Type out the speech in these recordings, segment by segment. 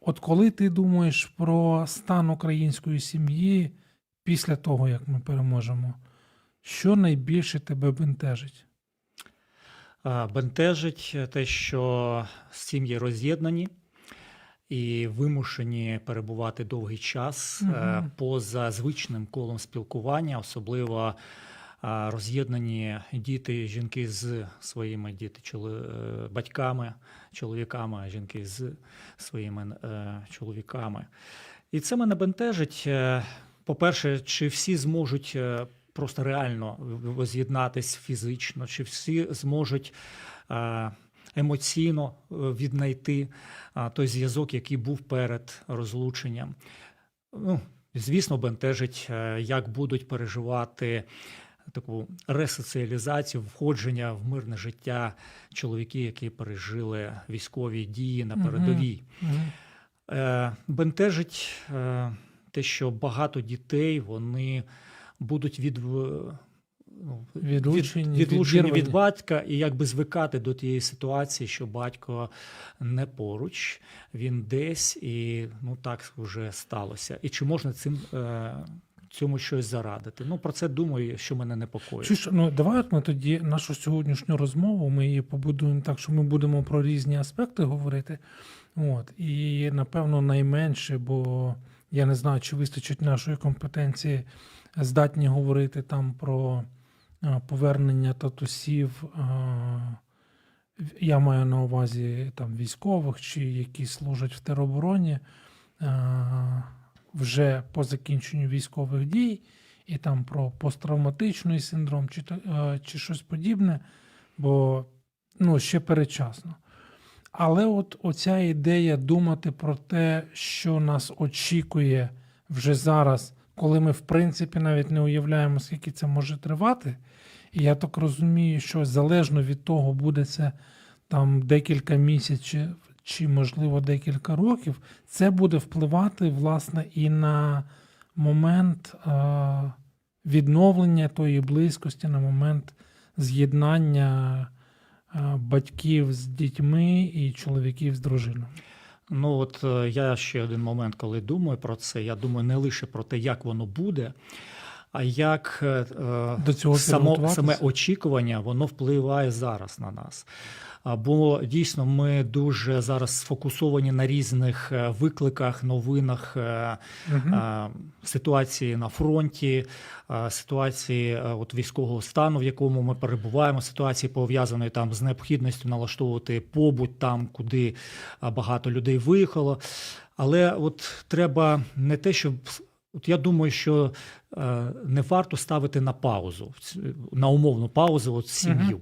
От коли ти думаєш про стан української сім'ї після того, як ми переможемо, що найбільше тебе бентежить? Бентежить те, що сім'ї роз'єднані і вимушені перебувати довгий час е, поза звичним колом спілкування, особливо роз'єднані діти, жінки з своїми діти, чоли, е, батьками, чоловіками, жінки з своїми е, чоловіками. І це мене бентежить. Е, По-перше, чи всі зможуть просто реально воз'єднатись фізично, чи всі зможуть емоційно віднайти той зв'язок, який був перед розлученням. Ну, звісно, бентежить, як будуть переживати таку ресоціалізацію, входження в мирне життя чоловіки, які пережили військові дії на передовій. Мгм. Е, Бентежить е, те, що багато дітей вони будуть від, ну, Відлучені, від, відлучені від батька і якби звикати до тієї ситуації, що батько не поруч, він десь, і ну так вже сталося. І чи можна цим е, цьому щось зарадити? Ну про це думаю, що мене непокоїть. Чуєш, ну давай от ми тоді нашу сьогоднішню розмову ми її побудуємо так, що ми будемо про різні аспекти говорити. От, і напевно найменше, бо я не знаю, чи вистачить нашої компетенції, здатні говорити там про повернення татусів. Я маю на увазі там військових чи які служать в теробороні вже по закінченню військових дій і там про посттравматичний синдром чи, е, чи щось подібне, бо ну, ще передчасно. Але от оця ідея думати про те, що нас очікує вже зараз, коли ми, в принципі, навіть не уявляємо, скільки це може тривати. І я так розумію, що залежно від того, буде це там декілька місяців чи, можливо, декілька років, це буде впливати, власне, і на момент е, відновлення тої близькості, на момент з'єднання е, батьків з дітьми і чоловіків з дружинами. Ну от е, я ще один момент, коли думаю про це, я думаю не лише про те, як воно буде, а як е, До цього само, саме очікування воно впливає зараз на нас. Бо дійсно ми дуже зараз сфокусовані на різних е, викликах, новинах, е, е, ситуації на фронті, е, ситуації е, от військового стану, в якому ми перебуваємо, ситуації пов'язаної там з необхідністю налаштовувати побут там, куди е, багато людей виїхало. Але от треба не те, щоб от я думаю, що е, не варто ставити на паузу на умовну паузу от сім'ю.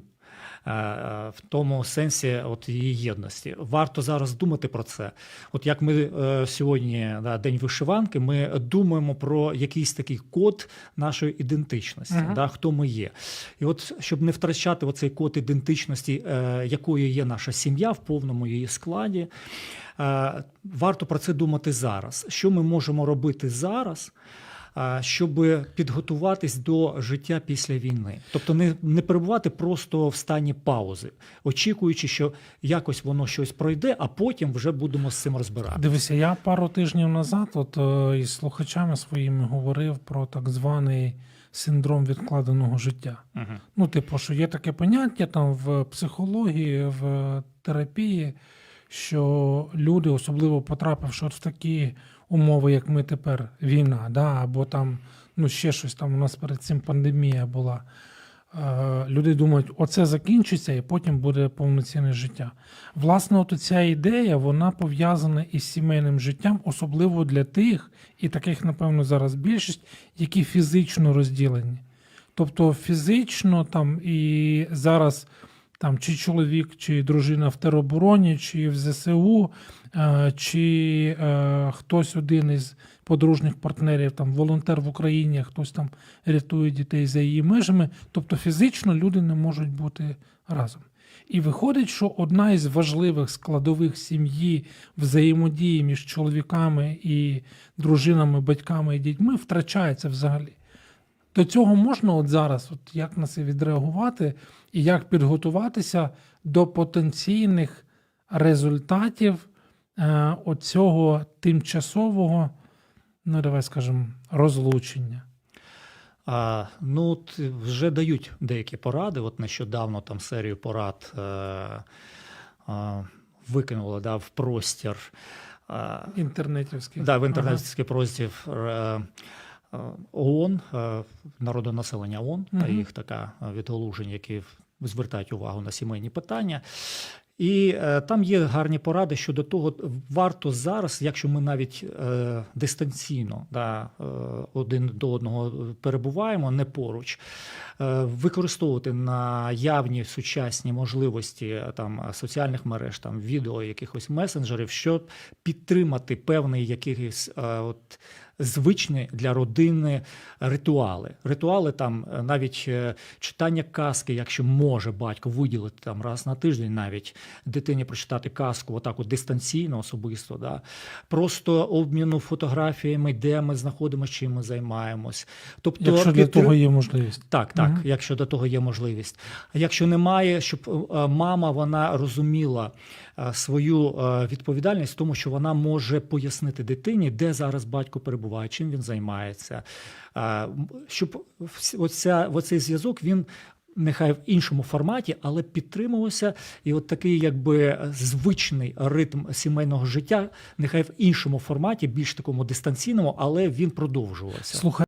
Е, е, В тому сенсі от її єдності. Варто зараз думати про це. От як ми е, сьогодні, да, День вишиванки, ми думаємо про якийсь такий код нашої ідентичності, Мгм. да, хто ми є. І от щоб не втрачати оцей код ідентичності, якою є наша сім'я в повному її складі, варто про це думати зараз. Що ми можемо робити зараз? Щоб підготуватись до життя після війни, тобто не, не перебувати просто в стані паузи, очікуючи, що якось воно щось пройде, а потім вже будемо з цим розбиратися. Дивися, я пару тижнів назад от, е, із слухачами своїми говорив про так званий синдром відкладеного життя. Угу. Ну, типу, що є таке поняття там в психології, в терапії, що люди, особливо потрапивши от в такі умови, як ми тепер, війна, да, або там ну, ще щось там у нас перед цим пандемія була. Е, Люди думають, оце закінчиться, і потім буде повноцінне життя. Власне, от ця ідея вона пов'язана із сімейним життям, особливо для тих, і таких, напевно, зараз більшість, які фізично розділені. Тобто фізично там і зараз там чи чоловік, чи дружина в теробороні, чи в ЗСУ, е, чи е, хтось один із подружніх партнерів, там волонтер в Україні, хтось там рятує дітей за її межами. Тобто фізично люди не можуть бути разом. І виходить, що одна із важливих складових сім'ї взаємодії між чоловіками і дружинами, батьками і дітьми втрачається взагалі. До цього можна от зараз, от як на це відреагувати, і як підготуватися до потенційних результатів е, оцього тимчасового, ну давай скажемо, розлучення? А, ну, вже дають деякі поради. От нещодавно там серію порад е, е, викинула да, в простір. Е, Інтернетівський. да, в інтернетський простір е, е, ООН, е, народонаселення ООН та їх така е, відгалуження, які звертають увагу на сімейні питання. І е, там є гарні поради щодо того, варто зараз, якщо ми навіть е, дистанційно да, е, один до одного перебуваємо, не поруч, е, використовувати наявні сучасні можливості е, там соціальних мереж, там відео, якихось месенджерів, щоб підтримати певний якийсь е, от. Звичні для родини ритуали. Ритуали там е, навіть е, читання казки, якщо може батько виділити там раз на тиждень, навіть дитині прочитати казку, отак от дистанційно, особисто, да. просто обміну фотографіями, де ми знаходимося, чим ми займаємось. Тобто, Якщо для того є можливість. так, так, Мгм. якщо до того є можливість. А якщо немає, щоб е, мама вона розуміла свою відповідальність тому, що вона може пояснити дитині, де зараз батько перебуває, чим він займається, щоб оця, оцей зв'язок він. Нехай в іншому форматі, але підтримувався, і от такий, якби звичний ритм сімейного життя, нехай в іншому форматі, більш такому дистанційному, але він продовжувався. Слухай.